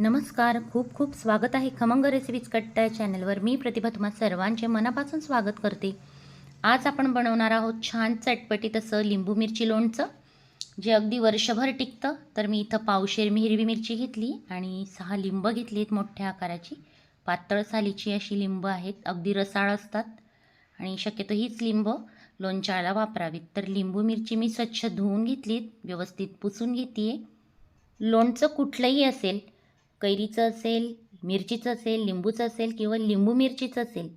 नमस्कार खूप खूप स्वागत आहे खमंग रेसिपीज कट्टा चॅनलवर. मी प्रतिभा तुम्हा सर्वांचे मनापासून स्वागत करते. आज आपण बनवणार आहोत छान चटपटीत असं लिंबू मिरची लोणचं. जे अगदी वर्षभर टिकतं. तर मी इथं पावशेर मी हिरवी मिरची घेतली आणि सहा लिंब घेतली आहेत मोठ्या आकाराची. पातळ सालीची अशी लिंब आहेत. अगदी रसाळ असतात. आणि शक्यतो हीच लिंब लोणच्याला वापरावीत. तर लिंबू मिरची मी स्वच्छ धुवून घेतलीत. व्यवस्थित पुसून घेते लोणचं कुठलंही असेल कैरीचं असेल मिरचीचं असेल लिंबूचं असेल किंवा लिंबू मिरचीचं असेल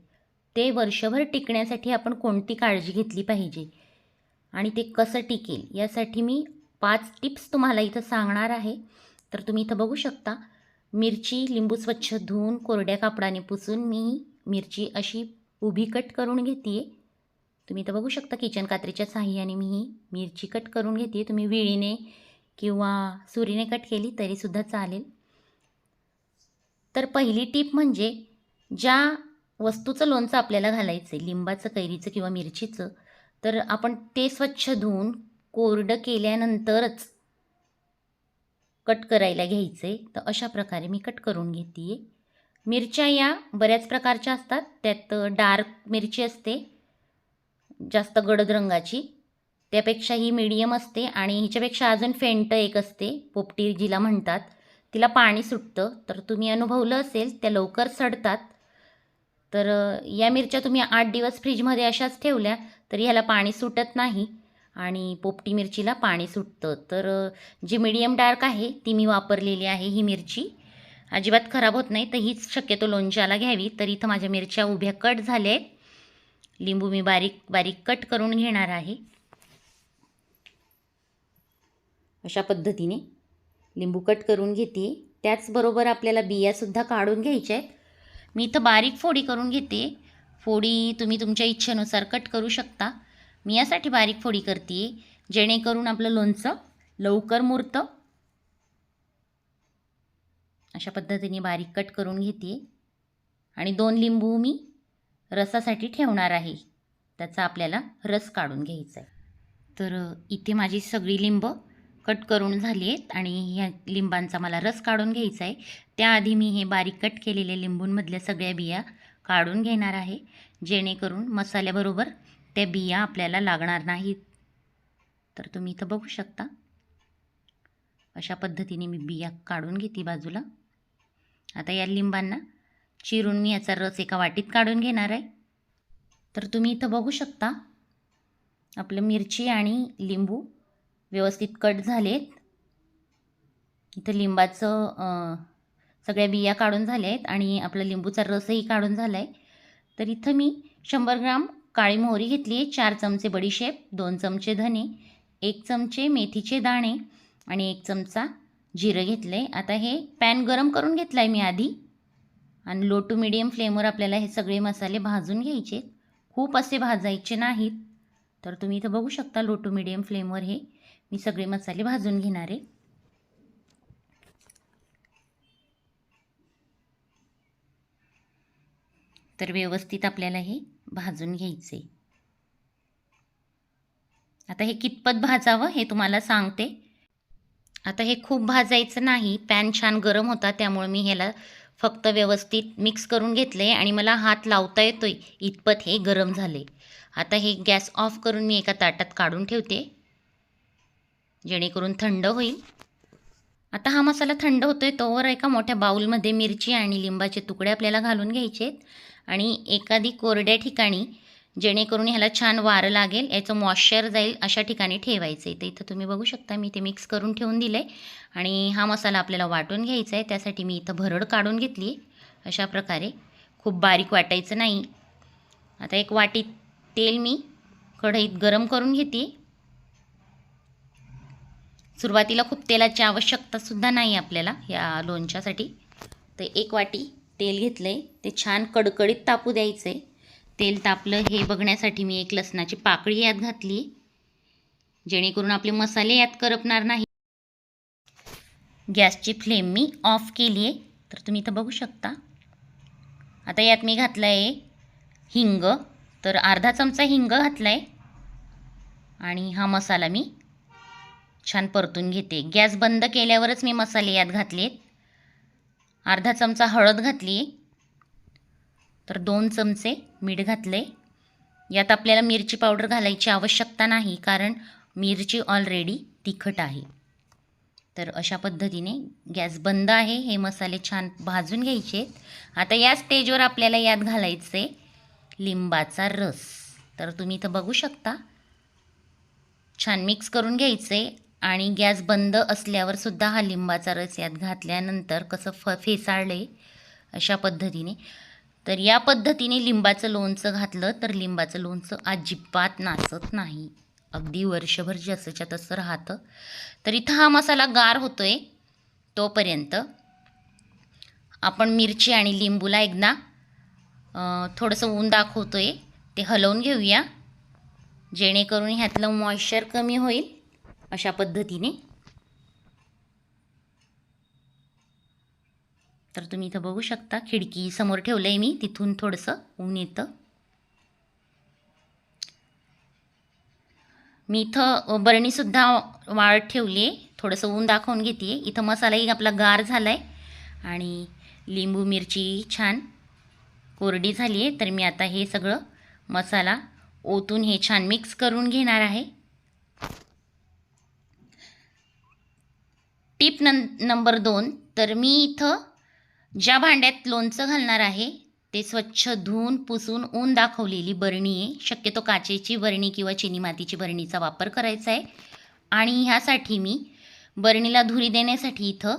ते वर्षभर टिकण्यासाठी आपण कोणती काळजी घेतली पाहिजे? आणि ते कसं टिकेल? यासाठी मी पाच टिप्स तुम्हाला इथं सांगणार आहे. तर तुम्ही इथं बघू शकता. मिरची लिंबू स्वच्छ धुवून कोरड्या कापडाने पुसून मी मिरची अशी उभी कट करून घेते तुम्ही इथं बघू शकता किचन कात्रीच्या साह्याने मी ही मिरची कट करून घेते तुम्ही विळीने किंवा सुरीने कट केली तरीसुद्धा चालेल. तर पहिली टीप म्हणजे ज्या वस्तूचं लोणचं आपल्याला घालायचं आहे लिंबाचं कैरीचं किंवा मिरचीचं तर आपण ते स्वच्छ धुवून कोरडं केल्यानंतरच कट करायला घ्यायचं आहे तर अशा प्रकारे मी कट करून घेते मिरच्या या बऱ्याच प्रकारच्या असतात. त्यात डार्क मिरची असते जास्त गडद रंगाची. त्यापेक्षा ही मिडियम असते आणि हिच्यापेक्षा अजून फेंट एक असते पोपटी जिला म्हणतात. तिला पाणी सुटतं तर तुम्ही अनुभवलं असेल त्या लवकर सडतात. तर या मिरच्या तुम्ही आठ दिवस फ्रीजमध्ये अशाच ठेवल्या तरी ह्याला पाणी सुटत नाही. आणि पोपटी मिरचीला पाणी सुटतं. तर जी मीडियम डार्क आहे ती मी वापरलेली आहे ही मिरची. अजिबात खराब होत नाही तर हीच शक्यतो लोणच्याला घ्यावी तर इथं माझ्या मिरच्या उभ्या कट झाल्या आहेत. लिंबू मी बारीक बारीक कट करून घेणार आहे. अशा पद्धतीने लिंबू कट करून घेते. त्याचबरोबर आपल्याला बियासुद्धा काढून घ्यायच्या आहेत. मी इथं बारीक फोडी करून घेते. फोडी तुम्ही तुमच्या इच्छेनुसार कट करू शकता. मी यासाठी बारीक फोडी करते जेणेकरून आपलं लोणचं लवकर मुरतं. अशा पद्धतीने बारीक कट करून घेते. आणि दोन लिंबू मी रसासाठी ठेवणार आहे. त्याचा आपल्याला रस काढून घ्यायचा आहे. तर इथे माझी सगळी लिंब कट करून झाली आहेत आणि ह्या लिंबांचा मला रस काढून घ्यायचा आहे. त्याआधी मी हे बारीक कट केलेले लिंबूंमधल्या सगळ्या बिया काढून घेणार आहे. जेणेकरून मसाल्याबरोबर त्या बिया आपल्याला लागणार नाहीत. तर तुम्ही इथं बघू शकता. अशा पद्धतीने मी बिया काढून घेते बाजूला. आता या लिंबांना चिरून मी याचा रस एका वाटीत काढून घेणार आहे. तर तुम्ही इथं बघू शकता. आपलं मिरची आणि लिंबू व्यवस्थित कट झालेत. इथं लिंबाचं सगळ्या बिया काढून झाल्या आहेत आणि आपला लिंबूचा रसही काढून झाला आहे तर इथं मी शंभर ग्राम काळी मोहरी घेतली आहे. चार चमचे बडीशेप दोन चमचे धने एक चमचे मेथीचे दाणे आणि एक चमचा जिरं घेतलं आहे आता हे पॅन गरम करून घेतलं आहे मी आधी. आणि लो टू मिडियम फ्लेमवर आपल्याला हे सगळे मसाले भाजून घ्यायचे खूप असे भाजायचे नाहीत. तर तुम्ही इथं बघू शकता लो टू मिडियम फ्लेमवर हे मी सगळे मसाले भाजून घेणार आहे. तर व्यवस्थित आपल्याला हे भाजून घ्यायचे आता हे कितपत भाजावं हे तुम्हाला सांगते. आता हे खूप भाजायचं नाही पॅन छान गरम होता त्यामुळे मी ह्याला फक्त व्यवस्थित मिक्स करून घेतले आणि मला हात लावता येतोय इतपत हे गरम झाले आता हे गॅस ऑफ करून मी एका ताटात काढून ठेवते. जेणेकरून थंड होईल. आता हा मसाला थंड होतो आहे तोवर एका मोठ्या बाऊलमध्ये मिरची आणि लिंबाचे तुकडे आपल्याला घालून घ्यायचे आहेत आणि एखादी कोरड्या ठिकाणी जेणेकरून ह्याला छान वारं लागेल याचं मॉइश्चर जाईल अशा ठिकाणी ठेवायचं आहे. तर इथं तुम्ही बघू शकता मी ते मिक्स करून ठेवून दिलं आहे आणि हा मसाला आपल्याला वाटून घ्यायचा आहे त्यासाठी मी इथं भरड काढून घेतली अशा प्रकारे. खूप बारीक वाटायचं नाही. आता एक वाटीत तेल मी कढईत गरम करून घेते. सुरुवातीला खूप तेलाची आवश्यकतासुद्धा नाही आपल्याला या लोणच्यासाठी. तर एक वाटी तेल घेतलं आहे ते छान कडकडीत तापू द्यायचं आहे तेल तापलं हे बघण्यासाठी मी एक लसणाची पाकळी यात घातली. जेणेकरून आपले मसाले यात करपणार नाही. गॅसची फ्लेम मी ऑफ केली आहे तर तुम्ही इथं बघू शकता. आता यात मी घातलं आहे हिंग. तर अर्धा चमचा हिंग घातला आहे आणि हा मसाला मी छान परतून घेते. गॅस बंद केल्यावरच मी मसाले यात घातलेत अर्धा चमचा हळद घातली. आहे तर दोन चमचे मीठ घातले. यात आपल्याला मिरची पावडर घालायची आवश्यकता नाही कारण मिरची ऑलरेडी तिखट आहे. तर अशा पद्धतीने गॅस बंद आहे. हे मसाले छान भाजून घ्यायचे. आहेत आता या स्टेजवर आपल्याला यात घालायचे लिंबाचा रस. तर तुम्ही इथं बघू शकता. छान मिक्स करून घ्यायचे. आणि गॅस बंद असल्यावर सुद्धा हा लिंबाचा रस यात घातल्यानंतर कसं फ फेसाळले अशा पद्धतीने. तर या पद्धतीने लिंबाचं लोणचं घातलं तर लिंबाचं लोणचं अजिबात नाचत नाही. अगदी वर्षभर जसंच्या तसं राहतं. तर इथं हा मसाला गार होतो आहे तोपर्यंत आपण मिरची आणि लिंबूला एकदा थोडंसं ऊन दाखवतो आहे ते हलवून घेऊया. जेणेकरून ह्यातलं मॉइश्चर कमी होईल. अशा पद्धतीने. तर तुम्ही इथं बघू शकता खिडकी समोर ठेवलं आहे मी तिथून थोडंसं ऊन येतं. मी इथं बरणीसुद्धा वाळत ठेवली आहे थोडंसं ऊन दाखवून घेते आहे इथं मसालाही आपला गार झाला आहे आणि लिंबू मिरची छान कोरडी झाली आहे तर मी आता हे सगळं मसाला ओतून हे छान मिक्स करून घेणार आहे. टिप नं नंबर दोन. तर मी इथं ज्या भांड्यात लोणचं घालणार आहे ते स्वच्छ धुवून पुसून ऊन दाखवलेली बरणी आहे. शक्यतो काचेची बरणी किंवा चिनी मातीची बरणीचा वापर करायचा आहे. आणि ह्यासाठी मी बरणीला धुरी देण्यासाठी इथं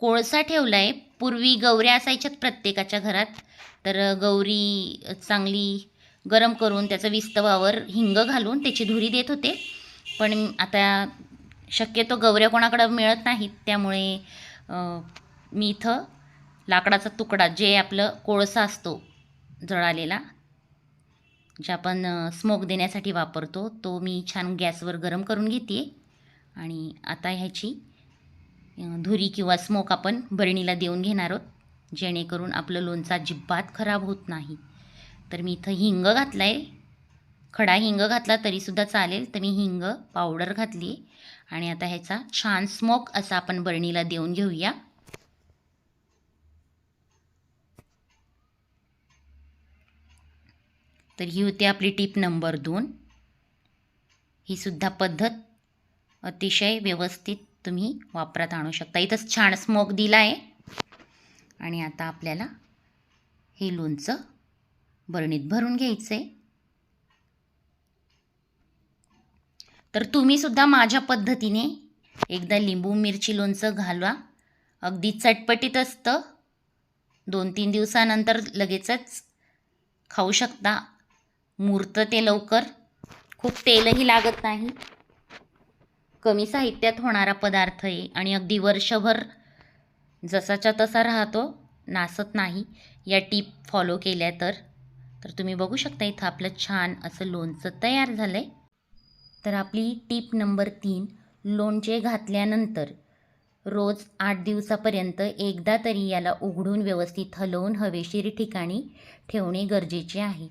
कोळसा ठेवला आहे पूर्वी गौऱ्या असायच्यात प्रत्येकाच्या घरात. तर गौरी चांगली गरम करून त्याचं विस्तवावर हिंग घालून त्याची धुरी देत होते. पण आता शक्यतो गवऱ्या कोणाकडं मिळत नाहीत त्यामुळे मी इथं लाकडाचा तुकडा जे आपलं कोळसा असतो जळालेला जे आपण स्मोक देण्यासाठी वापरतो तो मी छान गॅसवर गरम करून घेते आणि आता ह्याची धुरी किंवा स्मोक आपण बरणीला देऊन घेणार आहोत जेणेकरून आपलं लोणचं अजिबात खराब होत नाही. तर मी इथं हिंग घातला आहे खडा हिंग घातला तरीसुद्धा चालेल तर मी हिंग पावडर घातली आहे आणि आता ह्याचा छान स्मोक असा आपण बरणीला देऊन घेऊया. तर ही होती आपली टीप नंबर दोन. ही सुद्धा पद्धत अतिशय व्यवस्थित तुम्ही वापरात आणू शकता. इथंच छान स्मोक दिला आहे आणि आता आपल्याला हे लोणचं बरणीत भरून घ्यायचं आहे तर तुम्हीसुद्धा माझ्या पद्धतीने एकदा लिंबू मिरची लोणचं घालवा. अगदी चटपटीत असतं. दोन तीन दिवसानंतर लगेचच खाऊ शकता. मुरतं ते लवकर. खूप तेलही लागत नाही. कमी साहित्यात होणारा पदार्थ आहे आणि अगदी वर्षभर जसाच्या तसा राहतो नासत नाही. या टीप फॉलो केल्या तर. तर तुम्ही बघू शकता इथं आपलं छान असं लोणचं तयार झालं आहे तर आपली टीप नंबर तीन लोणचे घातल्यानंतर रोज आठ दिवसापर्यंत एकदा तरी याला उघडून व्यवस्थित हलवून हवेशीर ठिकाणी ठेवणे गरजेचे आहे.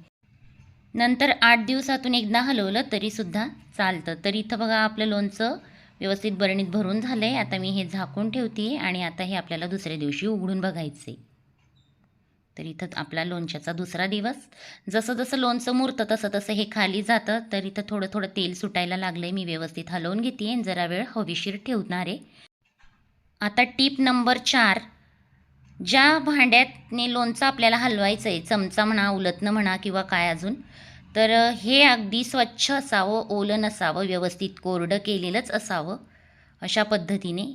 नंतर आठ दिवसातून एकदा हलवलं तरीसुद्धा चालतं. तर इथं बघा आपलं लोणचं व्यवस्थित बरणीत भरून झालं आहे आता मी हे झाकून ठेवते आणि आता हे आपल्याला दुसऱ्या दिवशी उघडून बघायचं आहे तर इथं आपला लोणच्याचा दुसरा दिवस. जसं जसं लोणचं मुरतं तसं तसं हे खाली जातं. तर इथं थोडं थोडं तेल सुटायला लागलं आहे मी व्यवस्थित हलवून घेते आणि जरा वेळ हवेशीर ठेवणार आहे. आता टीप नंबर चार. ज्या भांड्यातने लोणचं आपल्याला हलवायचं आहे चमचा म्हणा उलतनं म्हणा किंवा काय अजून तर हे अगदी स्वच्छ असावं ओलं नसावं व्यवस्थित कोरडं केलेलंच असावं अशा पद्धतीने.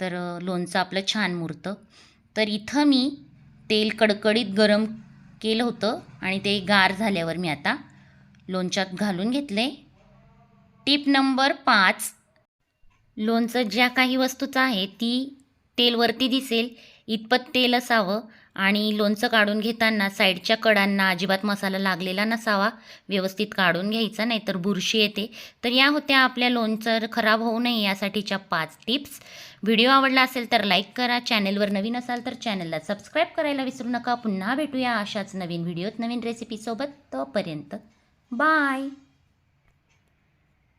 तर लोणचं आपलं छान मुरतं. तर इथं मी तेल कडकडीत गरम केलं होतं आणि ते गार झाल्यावर मी आता लोणच्यात घालून घेतले टीप नंबर पाच लोणचं ज्या काही वस्तूचं आहे ती तेलवरती दिसेल इतपत तेल असावं आणि लोणचं काढून घेताना साईडच्या कडांना अजिबात मसाला लागलेला नसावा. व्यवस्थित काढून घ्यायचा नाही तर बुरशी येते. तर या होत्या आपल्या लोणचं खराब होऊ नये यासाठीच्या पाच टिप्स. व्हिडिओ आवडला असेल तर लाईक करा. चॅनलवर नवीन असाल तर चॅनलला सबस्क्राईब करायला विसरू नका. पुन्हा भेटूया अशाच नवीन व्हिडिओत नवीन रेसिपीसोबत. तोपर्यंत बाय!